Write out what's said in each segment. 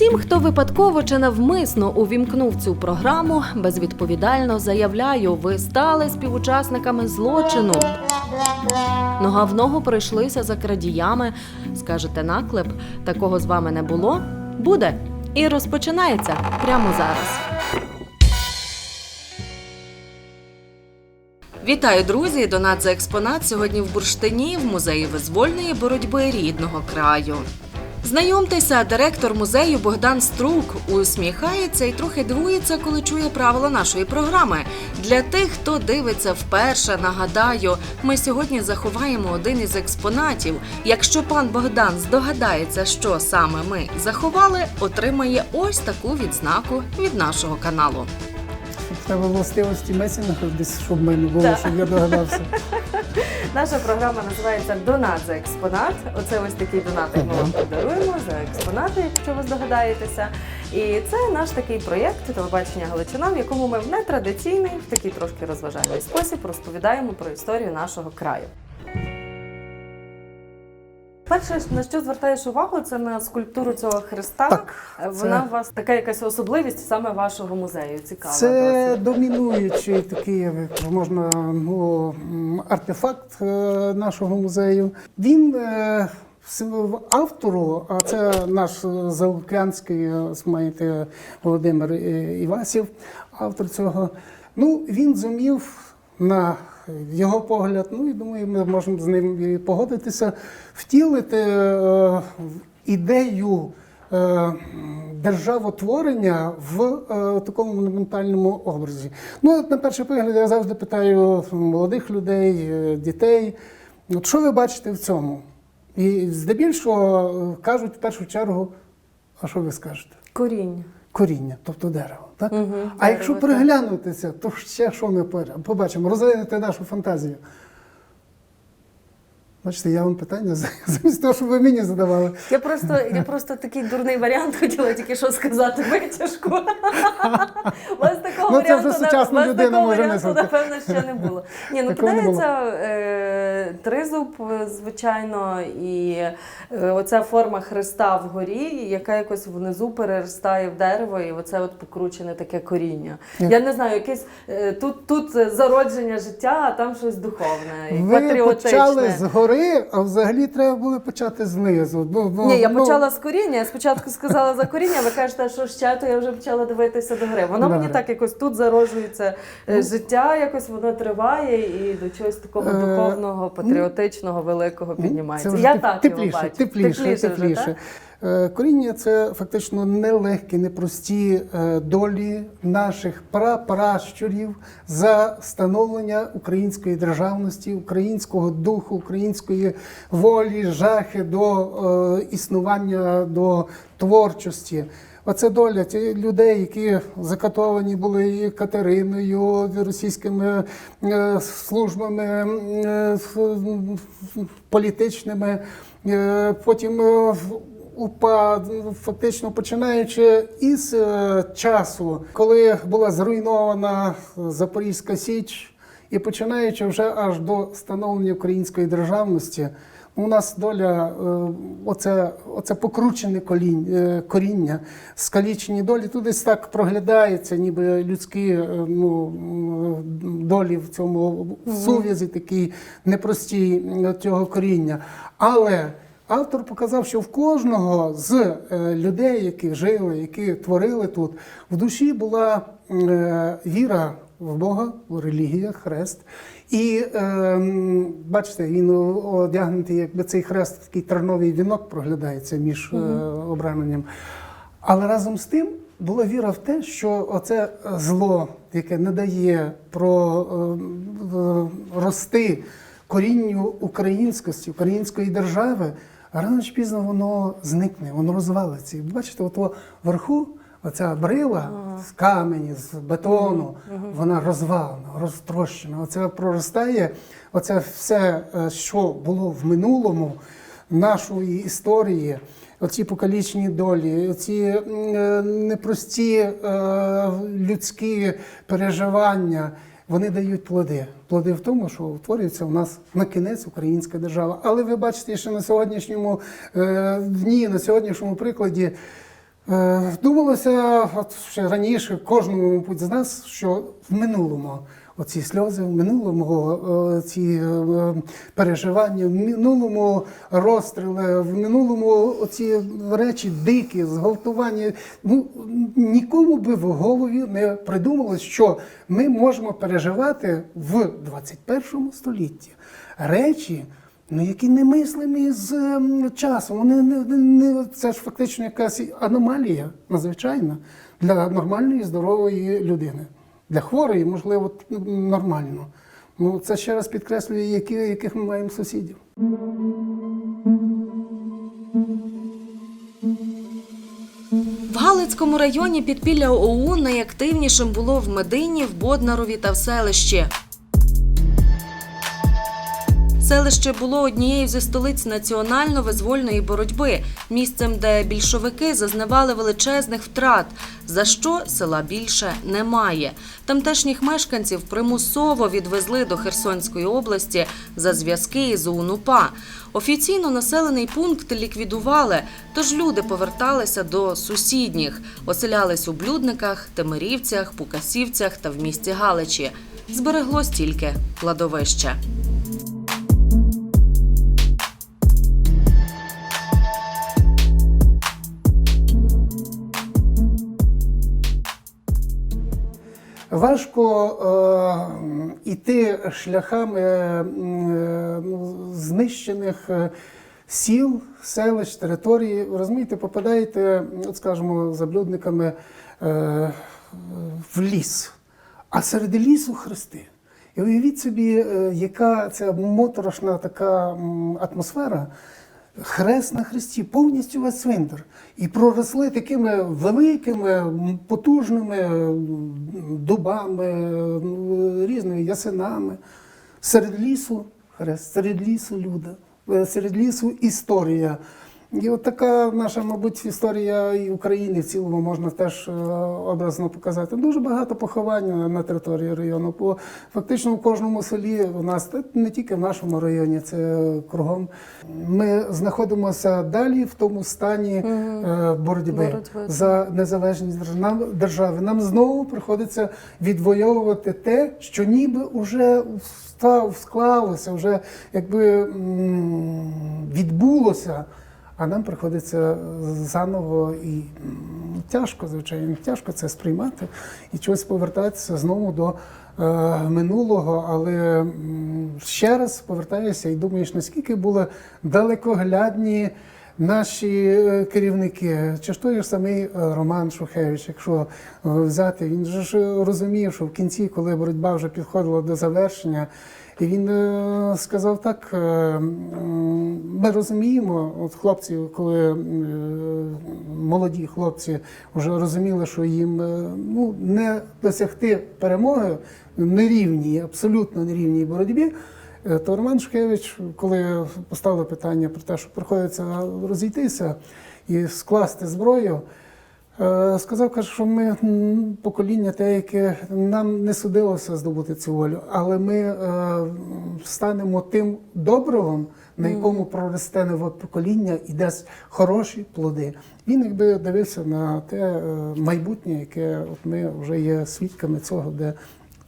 Усім, хто випадково чи навмисно увімкнув цю програму, безвідповідально заявляю, ви стали співучасниками злочину. Нога в ногу пройшлися за крадіями. Скажете наклеп, такого з вами не було? Буде. І розпочинається прямо зараз. Вітаю, друзі! Донат за експонат сьогодні в Бурштині в музеї визвольної боротьби рідного краю. Знайомтеся, директор музею Богдан Струк усміхається і трохи дивується, коли чує правила нашої програми. Для тих, хто дивиться вперше, нагадаю, ми сьогодні заховаємо один із експонатів. Якщо пан Богдан здогадається, що саме ми заховали, отримає ось таку відзнаку від нашого каналу. Треба властивості месінгу десь, щоб в мене було, Так. щоб я догадався. Наша програма називається Донат за експонат. Оце ось такий донатик ми вам подаруємо за експонати, якщо ви здогадаєтеся. І це наш такий проєкт телебачення Галичина, в якому ми в нетрадиційний, в такий трошки розважальний спосіб розповідаємо про історію нашого краю. Перше, на що звертаєш увагу, це на скульптуру цього хреста. Так, Вона це- у вас така якась особливість саме вашого музею. Цікава. Це досить. домінуючий такий, можна, ну, артефакт е, нашого музею. Він е, автору, а це наш е, заокеанський, е, маєте Володимир е, Івасів, автор цього. Ну, він зумів на його погляд, ну і думаю, ми можемо з ним і погодитися, втілити е, ідею е, державотворення в е, такому монументальному образі. Ну, от на перший погляд, я завжди питаю молодих людей, е, дітей, от що ви бачите в цьому? І здебільшого кажуть в першу чергу, а що ви скажете? коріння. Коріння, тобто дерево. Так? Угу, а якщо переглянутися, то ще що ми побачимо? Розвинути нашу фантазію. Бачите, я вам питання замість того, щоб ви мені задавали. Я просто, я просто такий дурний варіант хотіла тільки що сказати витяжку. У вас такого Ну, вже варіанту, сучасна вас такого може варіанту, напевно, ще не було. Ні, ну Такого кидається е, тризуб, е, звичайно, і е, оця форма хреста вгорі, яка якось внизу переростає в дерево, і оце от покручене таке коріння. Як- Я не знаю, якесь е, тут, тут зародження життя, а там щось духовне, і Ви патріотичне. почали згори, а взагалі треба було почати знизу. Ну, ну, Ні, я ну, почала з коріння. Я спочатку сказала за коріння, ви кажете, що ще, то я вже почала дивитися до гри. Воно мені так якось тут зароджується е, життя, якось воно триває і до чогось такого Е, духовного, патріотичного, великого Ну, піднімається. Це вже я теп- так тепліше, його бачу. тепліше, тепліше. вже, так? Е, Коріння це фактично нелегкі, непрості е, долі наших прапращурів за становлення української державності, українського духу, української волі, жахи до е, існування, до творчості. Оце доля ті людей, які закатовані були Катериною, російськими е, службами е, політичними. Е, Потім е, фактично починаючи із е, часу, коли була зруйнована Запорізька Січ, і починаючи вже аж до становлення української державності, у нас доля, е, оце, оце покручене колінь, е, коріння, скалічені долі, тут десь так проглядається, ніби людські ну, долі в цьому в сув'язі такій непростій цього коріння. Але Автор показав, що в кожного з е, людей, які жили, які творили тут, в душі була е, віра в Бога, в релігія, хрест. І е, бачите, він одягнутий, якби цей хрест, такий терновий вінок проглядається між обраненням. Але разом з тим була віра в те, що оце зло, яке не дає про рости корінню українськості, української держави, рано чи пізно воно зникне, воно розвалиться. І бачите, от вверху оця брила з камені, з бетону, вона розвалена, розтрощена. Оце проростає, оце все, е, що було в минулому нашої історії. Оці покалічені долі, оці е, непрості е, людські переживання, вони дають плоди. Плоди в тому, що утворюється у нас на кінець українська держава. Але ви бачите, що на сьогоднішньому е, дні, на сьогоднішньому прикладі, Е, Думалося от ще раніше кожному з нас, що в минулому оці сльози, в минулому е, ці е, переживання, в минулому розстріли, в минулому оці речі дикі, зґвалтування. Ну нікому би в голові не придумалось, що ми можемо переживати в 21 столітті речі. Ну, які не мислимі з часом. Вони не, не це ж фактично якась аномалія надзвичайна для нормальної здорової людини. Для хворої, можливо, нормально. Ну, це ще раз підкреслює, які, яких ми маємо сусідів. В Галицькому районі підпілля ОУН найактивнішим було в Медині, в Боднарові та в селищі. Селище було однією зі столиць національно-визвольної боротьби, місцем, де більшовики зазнавали величезних втрат, за що села більше немає. Тамтешніх мешканців примусово відвезли до Херсонської області за зв'язки із УНУПА. Офіційно населений пункт ліквідували, тож люди поверталися до сусідніх, оселялись у Блюдниках, Темирівцях, Пукасівцях та в місті Галичі. Збереглось тільки кладовище. Важко е, іти шляхами е, ну, знищених е, сіл, селищ, територій. Розумієте, попадаєте, от скажімо, заблюдниками е, в ліс, а серед лісу хрести. І уявіть собі, е, яка це моторошна така атмосфера. Хрест на хресті, повністю весь цвинтар. І проросли такими великими, потужними дубами, різними ясенами. Серед лісу хрест, серед лісу люда, е, серед лісу історія. І от така наша, мабуть, історія і України в цілому можна теж е, образно показати. Дуже багато поховань на території району. Бо фактично в кожному селі у нас не тільки в нашому районі, це кругом. Ми знаходимося далі в тому стані е, боротьби Боротьби, за незалежність держави. Нам знову приходиться відвоювати те, що ніби вже склалося, вже якби відбулося. А нам приходиться заново і тяжко, звичайно, тяжко це сприймати і чогось повертатися знову до е, минулого. Але ще раз повертаюся і думаєш, наскільки були далекоглядні наші е, керівники. Чи ж той ж самий е, Роман Шухевич, якщо е, взяти, він ж розумів, що в кінці, коли боротьба вже підходила до завершення, і він е, сказав так: е, ми розуміємо, от хлопці, коли е, молоді хлопці вже розуміли, що їм ну, не досягти перемоги нерівній, абсолютно нерівній боротьбі. То Роман Шухевич, коли поставили питання про те, що приходиться розійтися і скласти зброю, сказав, каже, що ми покоління те, яке нам не судилося здобути цю волю, але ми е, станемо тим добривом, на якому проросте нове покоління і дасть хороші плоди. Він якби дивився на те е, майбутнє, яке от ми вже є свідками цього, де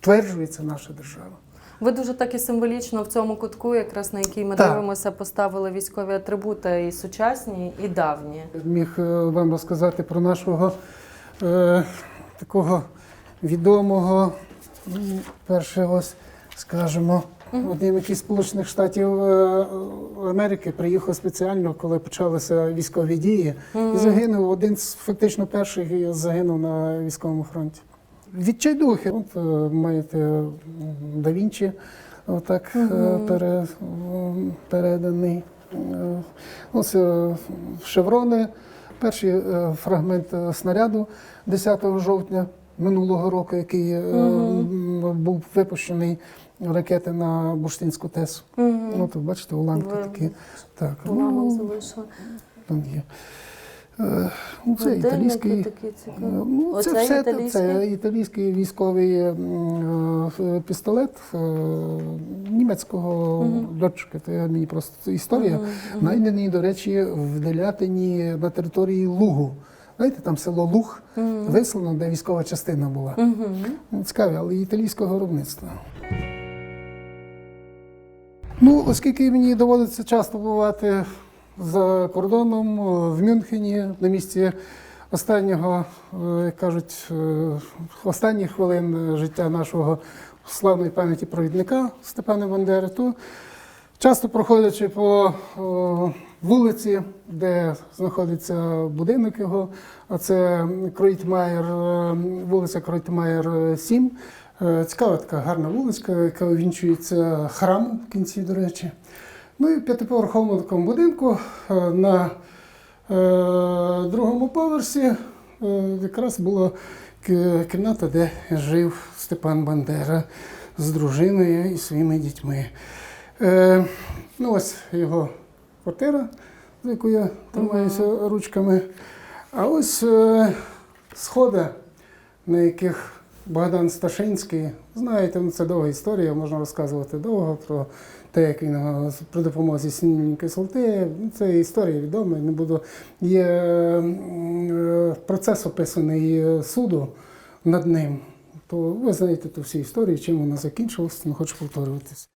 тверджується наша держава. Ви дуже так і символічно в цьому кутку, якраз на який ми Так. дивимося, поставили військові атрибути і сучасні, і давні. Міг е, вам розказати про нашого е, такого відомого, м, перше ось, скажімо, один який Сполучених Штатів е, Америки приїхав спеціально, коли почалися військові дії, і загинув один з фактично перших загинув на військовому фронті. Відчайдухи, от е, маєте да Вінчі, отак е, пере, переданий. Е, Ось шеврони. Перший фрагмент снаряду 10 жовтня минулого року, який м, був випущений ракети на Бурштинську ТЕС. Ну, то бачите, уламки такі. Так, Уламок ну, залишили. там є. Е, ну, це італійський. такі цікаві. Ну, це Оце все італійський? це італійський військовий м, е, пістолет е, німецького льотчика. Це мені просто історія. Знайдений, до речі, в Делятині на території Лугу. Знаєте, там село Луг, вислано, де військова частина була. Ну, Цікаві, але італійського виробництва. Ну, оскільки мені доводиться часто бувати за кордоном, в Мюнхені, на місці останнього, е, як кажуть, е, останніх хвилин життя нашого славної пам'яті провідника Степана Бандери, то часто проходячи по вулиці, де знаходиться будинок його, а це Кройтмаєр, е, вулиця Кройтмаєр 7. Е, Цікава така гарна вулиця, яка увінчується храмом в кінці, до речі. Ну і в п'ятиповерховому такому будинку е, на е, другому поверсі е, якраз була кімната, де жив Степан Бандера з дружиною і своїми дітьми. Ну ось його квартира, за яку я тримаюся ручками. А ось сходи, на яких Богдан Сташинський, знаєте, ну це довга історія, можна розказувати довго про те, як він е, при допомозі сінільної кислоти. Ну, Це історія відома, не буду. Є е, процес описаний е, суду над ним. То ви знаєте ту всю історію, чим вона закінчилася, не хочу повторюватися.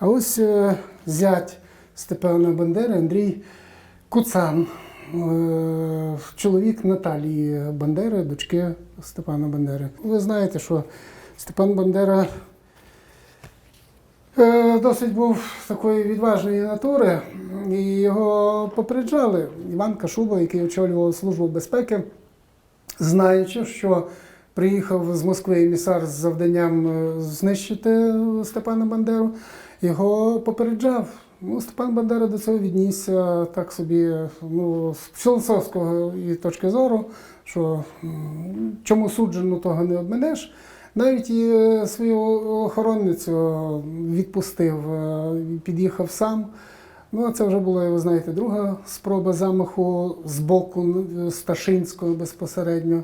А ось е, зять Степана Бандери Андрій Куцан, е, чоловік Наталії Бандери, дочки Степана Бандери. Ви знаєте, що Степан Бандера е, досить був такої відважної натури, і його попереджали. Іван Кашуба, який очолював службу безпеки, знаючи, що приїхав з Москви емісар з завданням знищити Степана Бандеру, його попереджав. Ну, Степан Бандера до цього віднісся так собі, ну, з філософської точки зору, що чому суджено, того не обменеш. Навіть і е, свою охоронницю відпустив, е, під'їхав сам. Ну, а це вже була, ви знаєте, друга спроба замаху з боку е, Сташинського безпосередньо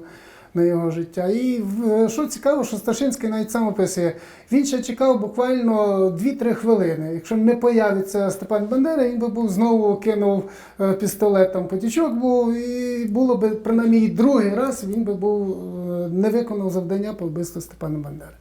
на його життя. І що цікаво, що Сташинський навіть сам описує, він ще чекав буквально 2-3 хвилини. Якщо не появиться Степан Бандера, він би був знову кинув е, пістолет, там потічок був, і було б принаймні другий раз він би був е, не виконав завдання по вбивству Степана Бандери.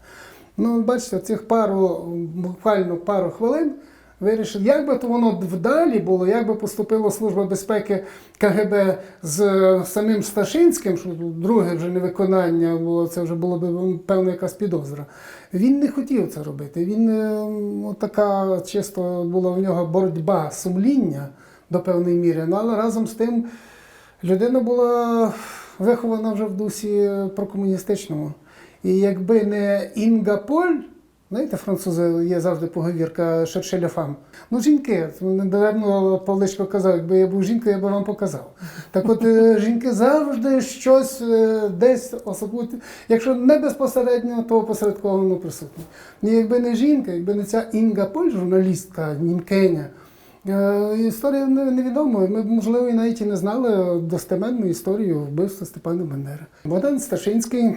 Ну, бачите, цих пару, буквально пару хвилин вирішив, як би то воно вдалі було, як би поступила Служба безпеки КГБ з е, самим Сташинським, що друге вже невиконання, бо це вже було б певна якась підозра. Він не хотів це робити. Він е, така чисто була в нього боротьба, сумління до певної міри. Ну, але разом з тим людина була вихована вже в дусі прокомуністичному. І якби не Інга Поль, знаєте, французи є завжди поговірка «Cherchez la. Ну, жінки, недаремно Павличко казав, якби я був жінкою, я би вам показав. Так от е, жінки завжди щось е, десь особливо, якщо не безпосередньо, то посередковано присутні. І якби не жінка, якби не ця Інга Поль, журналістка, німкеня, Е, Історія невідома. Ми, б, можливо, і навіть і не знали достеменну історію вбивства Степана Бандери. Богдан Сташинський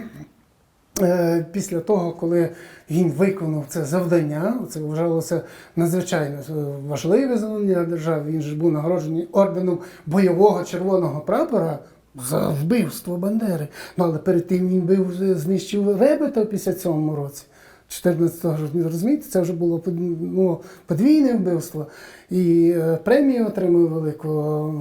після того, коли він виконав це завдання, це вважалося надзвичайно е, важливе завдання держави. Він же був нагороджений орденом бойового червоного прапора. За вбивство Бандери. Ну, але перед тим він бив, знищив Ребета в 57-му році. 14-го розумієте, це вже було ну, подвійне вбивство. І е, премію отримав велику.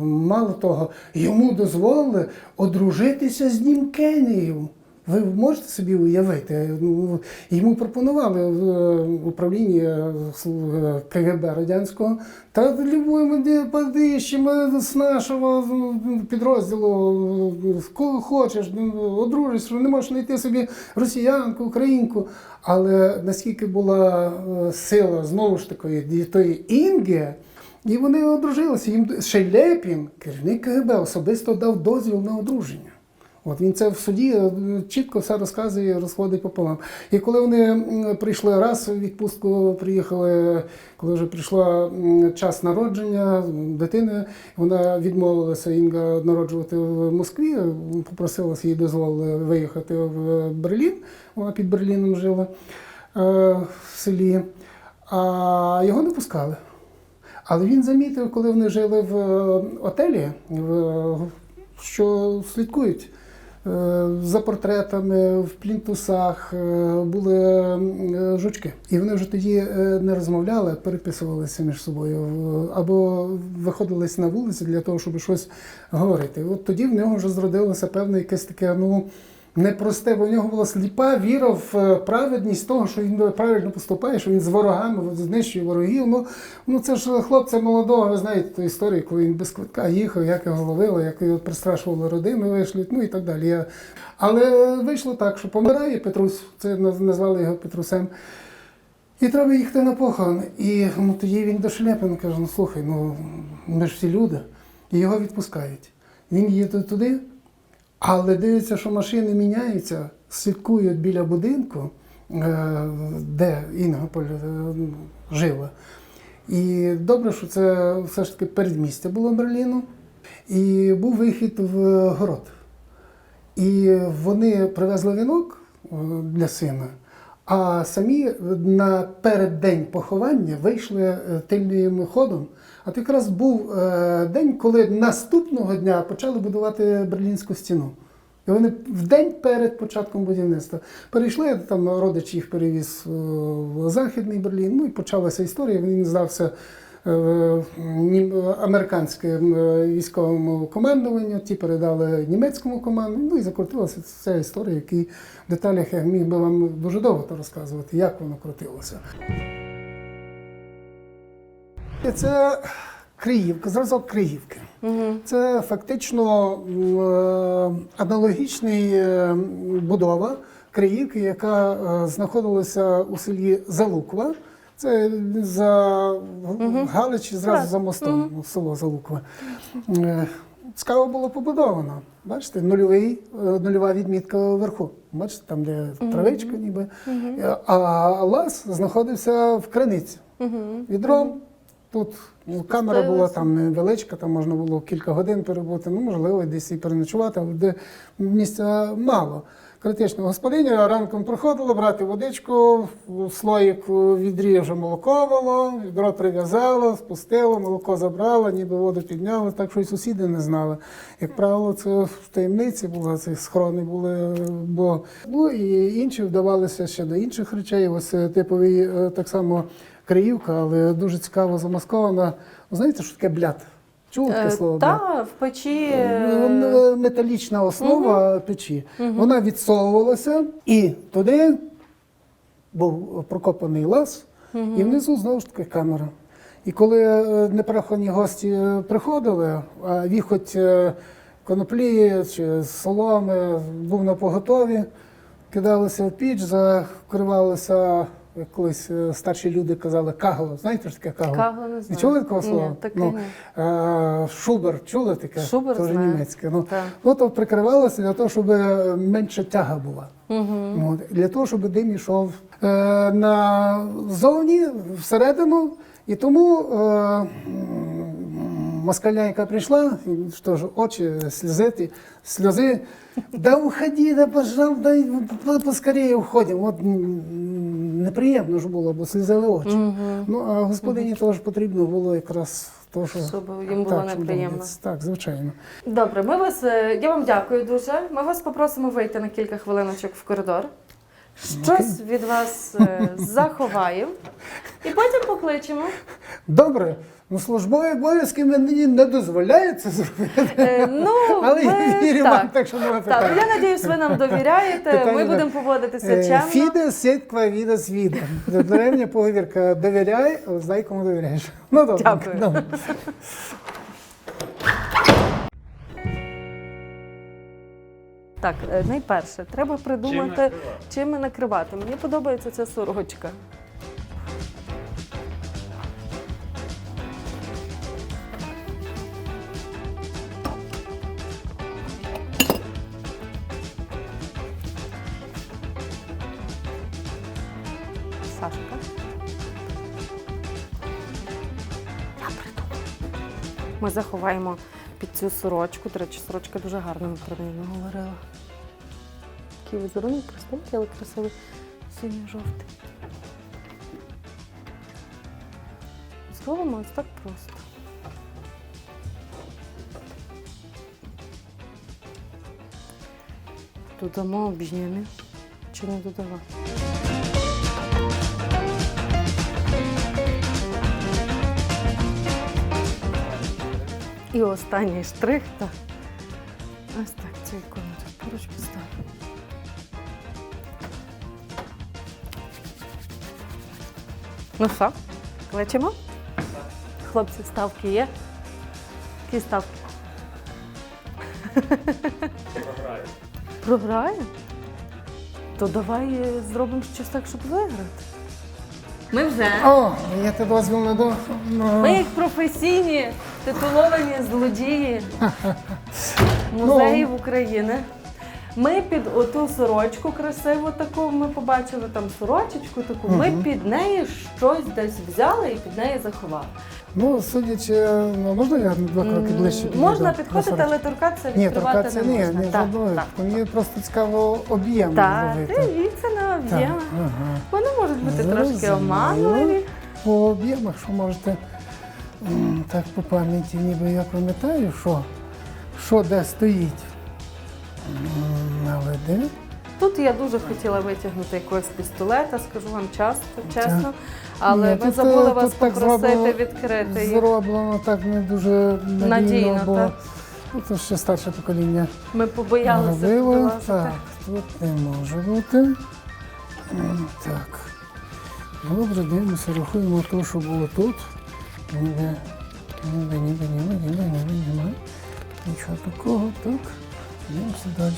Мало того, йому дозволили одружитися з Німкенею. Ви можете собі уявити? Ну, Йому пропонували в е, управлінні е, е, КГБ радянського, та любимо подищимо з нашого ну, підрозділу, кого хочеш, ну, одружишся, не можеш знайти собі росіянку, українку. Але наскільки була сила знову ж таки тої Інги, і вони одружилися. Їм Шелепін, керівник КГБ, особисто дав дозвіл на одруження. От він це в суді е, чітко все розказує, розходить пополам. І коли вони прийшли раз у відпустку, приїхали, коли вже прийшла час народження дитини, вона відмовилася Інга народжувати в Москві, попросилася їй дозволили виїхати в Берлін. Вона під Берліном жила е, в селі, а його не пускали. Але він замітив, коли вони жили в е, отелі, що слідкують за портретами, в плінтусах е, були жучки. І вони вже тоді е, не розмовляли, переписувалися між собою або виходились на вулицю для того, щоб щось говорити. От тоді в нього вже зродилося певне якесь таке, ну. Непросте, бо в нього була сліпа віра в е, праведність того, що він правильно поступає, що він з ворогами знищує ворогів. Ну, ну це ж хлопця молодого, ви знаєте ту історію, коли він без квитка їхав, як його ловили, як його пристрашували родину, вийшли, ну і так далі. Але вийшло так, що помирає Петрусь, це назвали його Петрусем. І треба їхати на похорон. І ну, тоді він до Шелепина каже: ну слухай, ну ми ж всі люди. І його відпускають. Він їде туди, але дивиться, що машини міняються, слідкують біля будинку, е, де Інгаполь е, жила. І добре, що це все ж таки передмістя було Берліну. І був вихід в город. І вони привезли вінок е, для сина, а самі на переддень поховання вийшли е, тильним ходом. А то якраз був е, день, коли наступного дня почали будувати Берлінську стіну. І вони в день перед початком будівництва перейшли, там родич їх перевіз е, в Західний Берлін, ну і почалася історія. Він здався американським е, військовому командуванню, ті передали німецькому командуванню, ну і закрутилася ця історія, який в деталях я міг би вам дуже довго то розказувати, як воно крутилося. Це Криївка, зразок Криївки. Це фактично е, аналогічний е, будова Криївки, яка знаходилася у селі Залуква. Це за Галичі, зразу за мостом, село Залуква. Е, Цікаво було побудовано. Бачите, нульовий, е, нульова відмітка вверху. Бачите, там, де травичка ніби. Е, А лаз знаходився в криниці. Відром. Тут ну, камера була там невеличка, там можна було кілька годин перебути, ну можливо, десь і переночувати, але де місця мало. Критично господиня ранком приходила брати водичку, в слоїк у відрі вже молоко було, відро прив'язало, спустило, молоко забрало, ніби воду підняло, так що й сусіди не знали. Як правило, це в таємниці було, це схорони були, бо ну і інші вдавалися ще до інших речей. Ось е, типовий е, так само Криївка, але дуже цікаво замаскована. Знаєте, що таке бляд? Чули таке слово? Та, в печі. Е, е, Металічна основа печі. Вона відсовувалася і туди був прокопаний лаз, і внизу знову ж таки камера. І коли е, непереховані гості е, приходили, а віхоть е, коноплі чи соломи був на поготові, кидалися в піч, закривалися, колись е, старші люди казали, кагло. Знаєте, що таке кагло? Кагло не Не знаю. чули такого Ні, слова? таке ну, ні. е, шубер, чули таке? Шубер Тоже знаю. німецьке. Ну, Так. Ну, то прикривалося для того, щоб менше менша тяга була. Угу. От, для того, щоб дим йшов е, назовні, всередину. І тому е, м, прийшла, що ж, очі сльозити, сльози. Да уходи, да, пожалуйста, дай по- поскорее уходимо. От неприємно ж було, бо слізали очі. Ну, а господині теж потрібно було якраз то, що їм було щоб неприємно. Так, звичайно. Добре, ми вас, е, я вам дякую дуже. Ми вас попросимо вийти на кілька хвилиночок в коридор. Щось від вас е, заховаємо і потім покличемо. Добре, ну службові обов'язки мені не дозволяють це зробити. Е, Ну, Але я ми, вірю вам, так. так що немає Так, я надіюсь, ви нам довіряєте. Питання Ми не- будемо поводитися Е, чемно. Фіде, сітьква, віда, свіда. Древня поговірка. Довіряй, знай, кому довіряєш. Ну, добре. Дякую. добре. Так, е, найперше, треба придумати, чим накривати. Мені подобається ця сорочка. Заховаємо під цю сорочку. До речі, сорочка дуже гарна, ми про неї не говорила. Такий візерунок простенький, але красивий синьо-жовтий. Зробимо ось так просто. Додамо об'ємі. Чи не додавати? І останній штрих, так. Ось так, цю ікону тут поруч поставлю. Ну що, кличемо? Хлопці, ставки є? Які ставки? Програє. Програє? То давай зробимо щось так, щоб виграти. Ми вже. О, даєте дозвіл на ну, Ми як професійні титуловані злодії музеїв України. Ми під оту сорочку красиву таку, ми побачили там сорочечку таку, ми під неї щось десь взяли і під неї заховали. Ну, судячи, ну, можна я на два кроки ближче підійду Можна підходити, але торкатися Ні, відкривати торкатися не ні, можна. ні, Так, так. Мені просто цікаво об'єм Так, зловити. дивіться на об'єми. ага. Вони можуть бути трошки Зрозуміло. оманливі. По об'ємах, що можете так по пам'яті, ніби я пам'ятаю, що, що де стоїть. Але де? Тут я дуже хотіла витягнути якогось пістолета, скажу вам часто, чесно. Але Ні, ми тут, забули е, вас так попросити зроблено- відкрити їх. Зроблено так не дуже надійно, Надійно, бо так. ну, це ще старше покоління Ми побоялися робило. Так, тут не може бути. Так. Добре, дивимося, рахуємо те, що було тут. Ніде, ніде, ніде, ніде, ніде, ніде, немає. Нічого такого, так. Дивимося далі.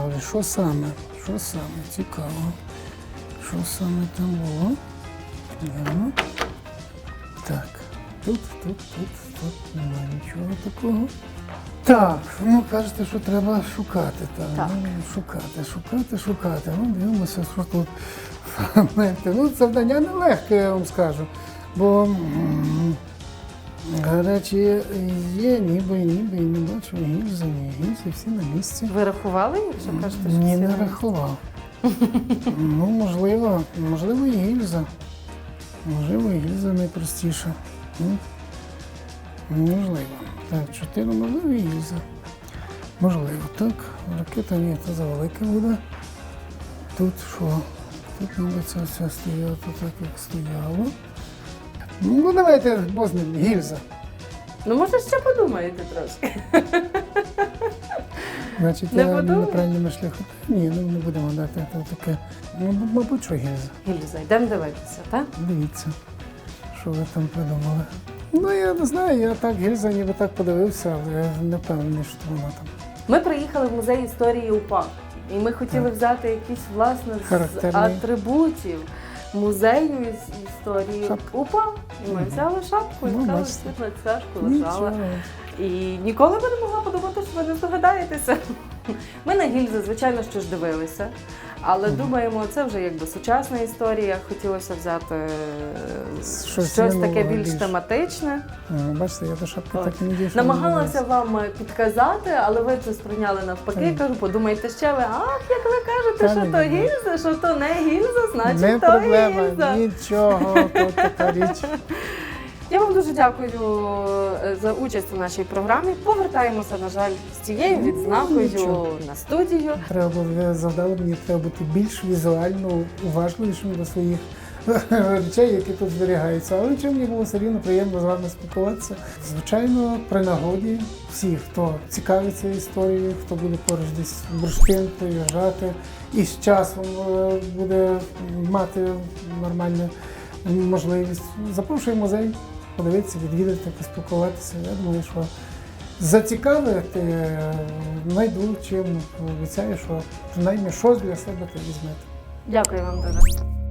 Але що саме? Що саме? Цікаво. Що саме там було? Ясно. Так. Тут, тут, тут, тут немає нічого такого. Так, ну кажете, що треба шукати. Так, Так. Ну, шукати, шукати, шукати. Ну, дивимося, що тут. Ну, завдання нелегке, я вам скажу. Бо речі є, ніби, ніби, і не бачу гільзи, ні гільзи, всі на місці. Ви рахували їх, що кажете, що Ні, всі не на- рахував. ну, можливо, можливо, і гільза. Можливо, і гільза найпростіша. Ну, можливо. Так, чотири, можливо, і. Можливо, так. Ракета ні, це завелике буде. Тут що? Тут ніби це все стояло так, як стояло. Ну, давайте, бо з ним, гільза. Ну, може, ще подумаєте трошки. Значить, Не я на подумали? правильному шляху. Ні, ну не будемо дати це таке. Ну, мабуть, що гільза. Гільза, йдемо дивитися, так? Дивіться, що ви там придумали. Ну, я не знаю, я так гільза ніби так подивився, але не впевнений, що вона там. Ми приїхали в музей історії УПА. І ми хотіли взяти якісь, власне, з атрибутів музею із історії Шапка. УПА. І ми взяли шапку і Ну, така бачите. світла цвяшку лежала. Нічого. І ніколи би не могла подумати, що ви не здогадаєтеся. Ми на гільзи, звичайно, що ж дивилися, але думаємо, це вже якби сучасна історія. Хотілося взяти е, Щось щось, таке більш більш. тематичне. Ну, Бачите, я до шапки Так. не дійшов. Намагалася вам підказати, але ви це сприйняли навпаки. Кажу, подумайте ще ви, ах, як ви кажете, що то гільза, що то не гільза, значить Не то проблема, гільза. нічого, тут така річ. Я вам дуже дякую е, за участь у нашій програмі. Повертаємося, на жаль, з цією відзнакою нічого. на студію. Треба завдали мені, треба бути більш візуально уважливішим до своїх речей, які тут зберігаються. Але чим мені було все рівно приємно з вами спілкуватися. Звичайно, при нагоді всі, хто цікавиться історією, хто буде поруч десь бурштин приїжджати і з часом е, буде мати нормальну можливість. Запрошую музей, подивитися, відвідати, поспілкуватися. Я думаю, що зацікавити е, знайду чим обіцяю, що принаймні щось для себе ти візьмете. Дякую вам дуже.